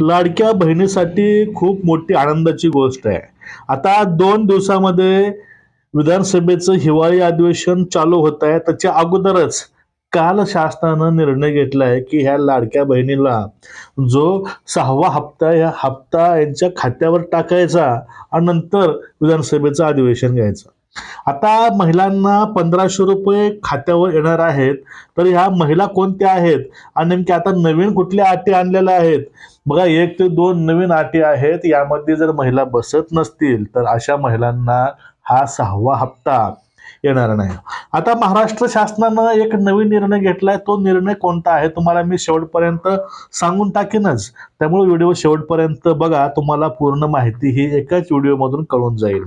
लाडक्या बहिणीसाठी खूप मोठी आनंदाची गोष्ट आहे. आता दोन दिवसामध्ये विधानसभेचं हिवाळी अधिवेशन चालू होत आहे. त्याच्या अगोदरच काल शासनानं निर्णय घेतला आहे की ह्या लाडक्या बहिणीला जो सहावा हप्ता या हप्ता यांच्या खात्यावर टाकायचा आणि नंतर विधानसभेचं अधिवेशन घ्यायचं. आता महिलांना पंधराशे रुपये खात्यावर येणार आहेत. तर ह्या महिला कोणत्या आहेत? आणि नेमक्या आता नवीन कुठल्या अटी आणलेल्या आहेत? बघा एक ते दोन नवीन अटी आहेत. यामध्ये जर महिला बसत नसतील तर अशा महिलांना हा सहावा हप्ता येणार नाही. आता महाराष्ट्र शासनानं एक नवीन निर्णय घेतलाय. तो निर्णय कोणता आहे? तुम्हाला मी शेवटपर्यंत सांगून टाकीनच. त्यामुळे व्हिडिओ शेवटपर्यंत बघा. तुम्हाला पूर्ण माहिती ही एकाच व्हिडिओमधून कळून जाईल.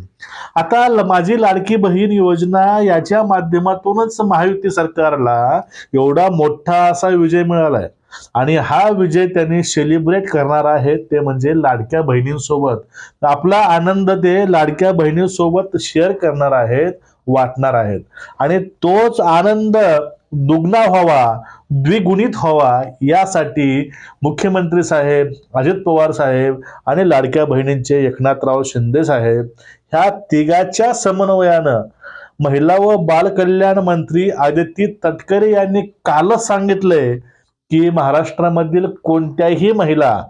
आता माझी लाडकी बहीण योजना याच्या माध्यमातूनच महायुती सरकारला एवढा मोठा असा विजय मिळालाय. आणि हा विजय त्यांनी सेलिब्रेट करणार आहेत ते म्हणजे लाडक्या बहिणींसोबत. आपला आनंद ते लाडक्या बहिणींसोबत शेअर करणार आहेत. वाटणार आहेत. आणि तोच आनंद दुगना व्हावा द्विगुणित व्हावा यासाठी मुख्यमंत्री साहेब अजित पवार साहेब आणि लाडक्या बहिणींचे एकनाथराव शिंदे साहेब ह्या तिघाच्या समन्वयानं महिला व बालकल्याण मंत्री आदिती तटकरे यांनी कालच सांगितलंय की महाराष्ट्रामधील कोणत्याही महिला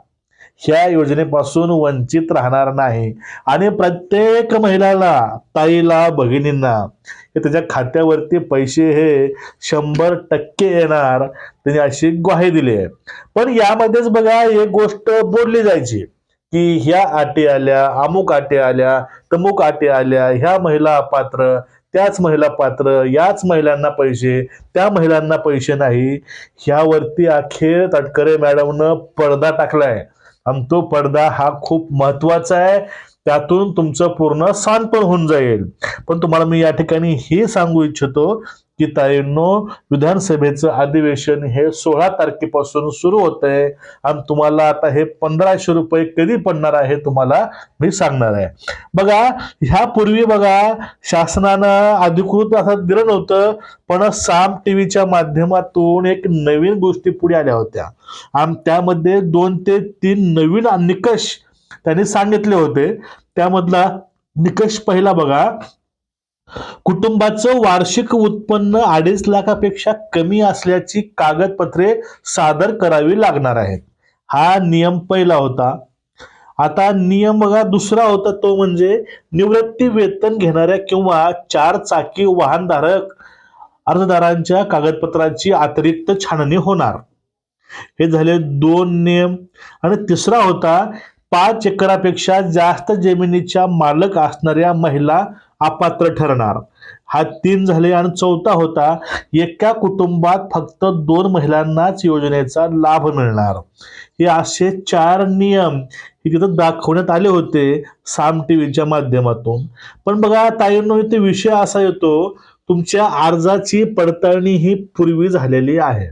ह्या योजनेपासून वंचित राहणार नाही. आणि प्रत्येक महिलाला ताईला भगिनींना हे त्याच्या खात्यावरती पैसे हे शंभर टक्के येणार. त्यांनी अशी ग्वाही दिली आहे. पण यामध्येच बघा एक गोष्ट बोलली जायची की ह्या आटे आल्या अमुक आटे आल्या तमुक आटे आल्या ह्या महिला पात्र त्याच महिला पात्र याच महिलांना पैसे त्या महिलांना पैसे नाही. ह्यावरती अखेर तटकरे मॅडमनं पडदा टाकलाय. तो पडदा हा खूप महत्त्वाचा आहे. त्यातून तुमचं पूर्ण सांत्वन होऊन जाईल. पण तुम्हाला मी या ठिकाणी हे सांगू इच्छितो की ताईंनो विधानसभेचं अधिवेशन हे सोळा तारखेपासून सुरू होत आहे आणि तुम्हाला आता हे पंधराशे रुपये कधी पडणार आहे तुम्हाला मी सांगणार आहे. बघा ह्यापूर्वी बघा शासनानं अधिकृत असं दिलं नव्हतं पण साम टीव्हीच्या माध्यमातून एक नवीन गोष्टी पुढे आल्या होत्या. आणि त्यामध्ये दोन ते तीन नवीन निकष त्यांनी सांगितले होते त्यामधला निकष पहिला बघा. कुटुंबाचं वार्षिक उत्पन्न अडीच लाखापेक्षा कमी असल्याची कागदपत्रे सादर करावी लागणार आहेत. हा नियम पहिला होता. आता नियम बघा दुसरा होता तो म्हणजे निवृत्ती वेतन घेणाऱ्या किंवा चार चाकी वाहनधारक अर्जदारांच्या कागदपत्रांची अतिरिक्त छाननी होणार. हे झाले दोन नियम. आणि तिसरा होता पाच एकरापेक्षा जास्त जमिनीच्या मालक असणाऱ्या महिला अपात्र ठरणार. हा तीन झाले आणि चौथा होता. एका कुटुंबात फक्त दोन महिलांनाच योजनेचा लाभ मिळणार. हे असे चार नियम हे तिथं दाखवण्यात आले होते साम टी व्हीच्या माध्यमातून. पण बघा ताईंनो इथे विषय असा येतो तुमच्या अर्जाची पडताळणी ही पूर्वी झालेली आहे.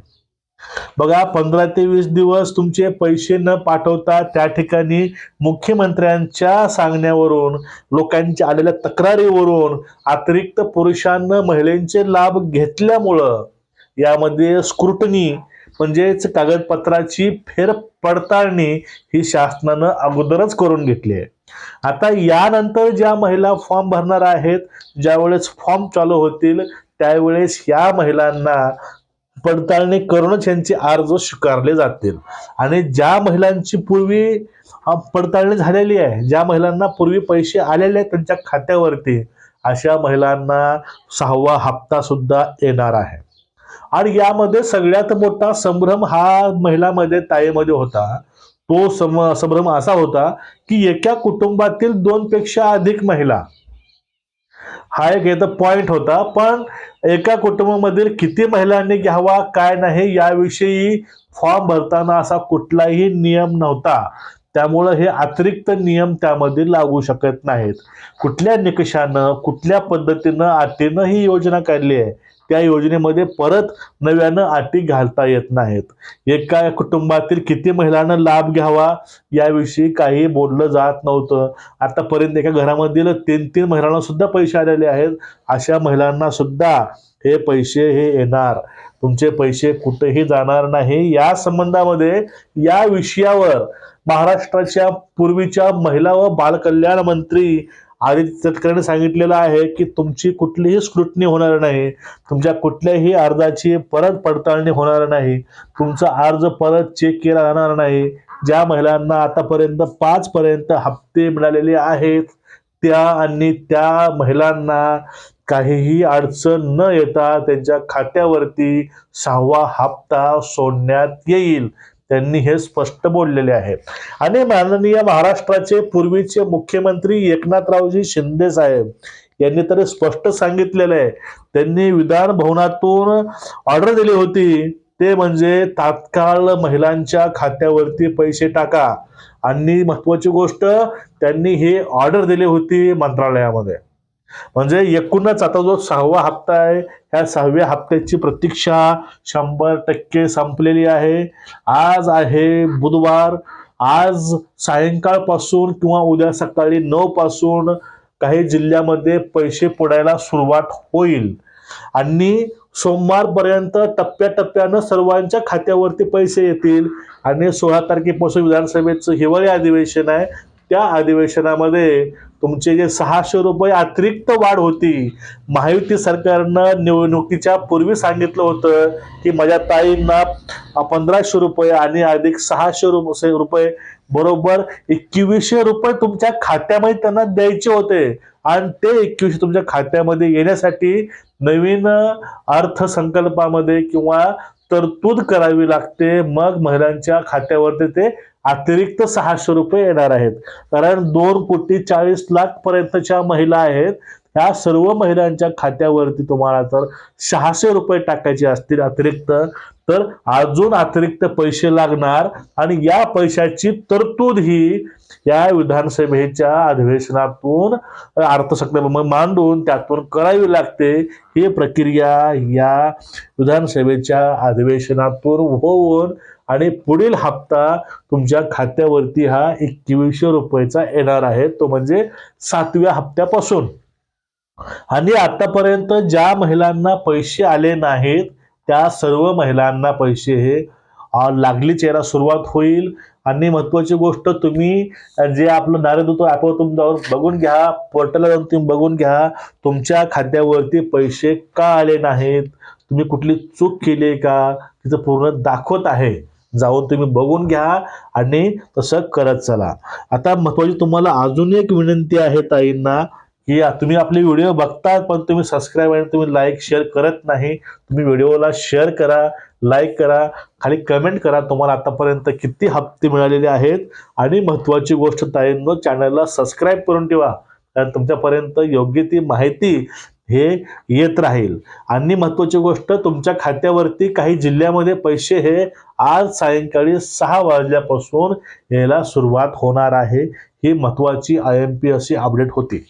बघा पंधरा ते वीस दिवस तुमचे पैसे न पाठवता त्या ठिकाणी मुख्यमंत्र्यांच्या सांगण्यावरून लोकांच्या आलेल्या तक्रारीवरून अतिरिक्त पुरुषांना महिलांचे लाभ घेतल्यामुळं यामध्ये स्क्रुटनी म्हणजेच कागदपत्राची फेर पडताळणी ही शासनानं अगोदरच करून घेतली आहे. आता यानंतर ज्या महिला फॉर्म भरणार आहेत ज्यावेळेस फॉर्म चालू होतील त्यावेळेस या महिलांना पडताळणी करूनच यांचे अर्ज स्वीकारले जातील. आणि ज्या महिलांची पूर्वी पडताळणी झालेली आहे ज्या महिलांना पूर्वी पैसे आलेले आहेत त्यांच्या खात्यावरती अशा महिलांना सहावा हप्ता सुद्धा येणार आहे. आणि यामध्ये सगळ्यात मोठा संभ्रम हा महिलामध्ये ताईमध्ये होता. तो सम संभ्रम असा होता की एका कुटुंबातील दोनपेक्षा अधिक महिला हा एक याचा पॉईंट होता. पण एका कुटुंबामधील किती महिलांनी घ्यावा काय नाही याविषयी फॉर्म भरताना असा कुठलाही नियम नव्हता. त्यामुळं हे अतिरिक्त नियम त्यामध्ये लागू शकत नाहीत. कुठल्या निकषानं कुठल्या पद्धतीनं आतेनं ही योजना काढली आहे? त्या योजनेमध्ये परत नव्यानं अटी घालता येत नाहीत. एका कुटुंबातील किती महिलांना लाभ घ्यावा याविषयी काही बोललं जात नव्हतं. आतापर्यंत एका घरामधील तीन तीन महिलांना सुद्धा पैसे आलेले आहेत. अशा महिलांना सुद्धा हे पैसे हे येणार. तुमचे पैसे कुठेही जाणार नाही. या संबंधामध्ये या विषयावर महाराष्ट्राच्या पूर्वीच्या महिला व बालकल्याण मंत्री आदित्य तटकरेंनी सांगितलेलं आहे की तुमची कुठलीही स्क्रुटनी होणार नाही. तुमच्या कुठल्याही अर्जाची परत पडताळणी होणार नाही. तुमचा अर्ज परत चेक केला जाणार नाही. ज्या महिलांना आतापर्यंत पाच पर्यंत हप्ते मिळालेले आहेत त्या आणि त्या महिलांना काहीही अडचण न येता त्यांच्या खात्यावरती सहावा हप्ता सोडण्यात येईल. त्यांनी हे स्पष्ट बोललेले आहे. आणि माननीय महाराष्ट्राचे पूर्वीचे मुख्यमंत्री एकनाथरावजी शिंदे साहेब यांनी तर स्पष्ट सांगितलेलं आहे. त्यांनी विधान भवनातून ऑर्डर दिली होती. ते म्हणजे तात्काळ महिलांच्या खात्यावरती पैसे टाका. आणि महत्वाची गोष्ट त्यांनी हे ऑर्डर दिली होती मंत्रालयामध्ये. म्हणजे एकूणच आता जो सहावा हप्ता आहे ह्या सहाव्या हप्त्याची प्रतीक्षा शंभर टक्के संपलेली आहे. आज आहे बुधवार. आज सायंकाळपासून किंवा उद्या सकाळी नऊ पासून काही जिल्ह्यामध्ये पैसे पडायला सुरुवात होईल. आणि सोमवारपर्यंत टप्प्याटप्प्यानं सर्वांच्या खात्यावरती पैसे येतील. आणि सोळा तारखेपासून विधानसभेचं हिवाळी अधिवेशन आहे. त्या अधिवेशनामध्ये तुमचे जे सहाशे रुपये अतिरिक्त वाढ होती महायुती सरकारनं निवडणुकीच्या पूर्वी सांगितलं होतं की माझ्या ताईंना पंधराशे रुपये आणि अधिक सहाशे रुपये रुपये बरोबर एकवीसशे रुपये तुमच्या खात्यामध्ये त्यांना द्यायचे होते. आणि ते एकवीसशे तुमच्या खात्यामध्ये येण्यासाठी नवीन अर्थसंकल्पामध्ये किंवा तरतूद करावी लागते. मग महिलांच्या खात्यावरती ते अतिरिक्त सहाशे रुपये येणार आहेत. कारण दोन कोटी चाळीस लाख पर्यंतच्या महिला आहेत. ह्या सर्व महिलांच्या खात्यावरती तुम्हाला जर सहाशे रुपये टाकायचे असतील अतिरिक्त. तर अजून अतिरिक्त पैसे लागणार आणि या पैशाची तरतूद ही या विधानसभेच्या अधिवेशनातून अर्थसंकल्प मांडून त्यातून करावी लागते. ही प्रक्रिया या विधानसभेच्या अधिवेशनातून होऊन आणि पुढील हप्ता तुमच्या खात्यावरती हा एकवीसशे रुपयेचा येणार आहे. तो म्हणजे सातव्या हप्त्यापासून. आणि आतापर्यंत ज्या महिलांना पैसे आले नाहीत त्या सर्व महिलांना पैसे हे लागलीच यायला सुरुवात होईल. आणि महत्वाची गोष्ट तुम्ही जे आपलं नारेदूत ॲपवर तुम्ही जाऊन बघून घ्या पोर्टलला जाऊन तुम्ही बघून घ्या तुमच्या खात्यावरती पैसे का आले नाहीत? तुम्ही कुठली चूक केली आहे का? तिचं पूर्ण दाखवत आहे. जाऊन तुम्ही बघून घ्या आणि तसं करत चला. आता महत्वाची तुम्हाला अजून एक विनंती आहे ताईंना की तुम्ही आपले व्हिडिओ बघतात पण तुम्ही सबस्क्राईब आणि तुम्ही लाईक शेअर करत नाही तुम्ही व्हिडिओला शेअर करा लाईक करा खाली कमेंट करा तुम्हाला आतापर्यंत किती हप्ते मिळालेले आहेत. आणि महत्त्वाची गोष्ट ताईंनो चॅनलला सबस्क्राईब करून ठेवा कारण तुमच्यापर्यंत योग्य ती माहिती हे येत राहील. आणि महत्त्वाची गोष्ट तुमच्या खात्यावरती काही जिल्ह्यामध्ये पैसे हे आज सायंकाळी सहा वाजल्यापासून यायला सुरुवात होणार आहे. ही महत्त्वाची आय एम पी अशी अपडेट होती.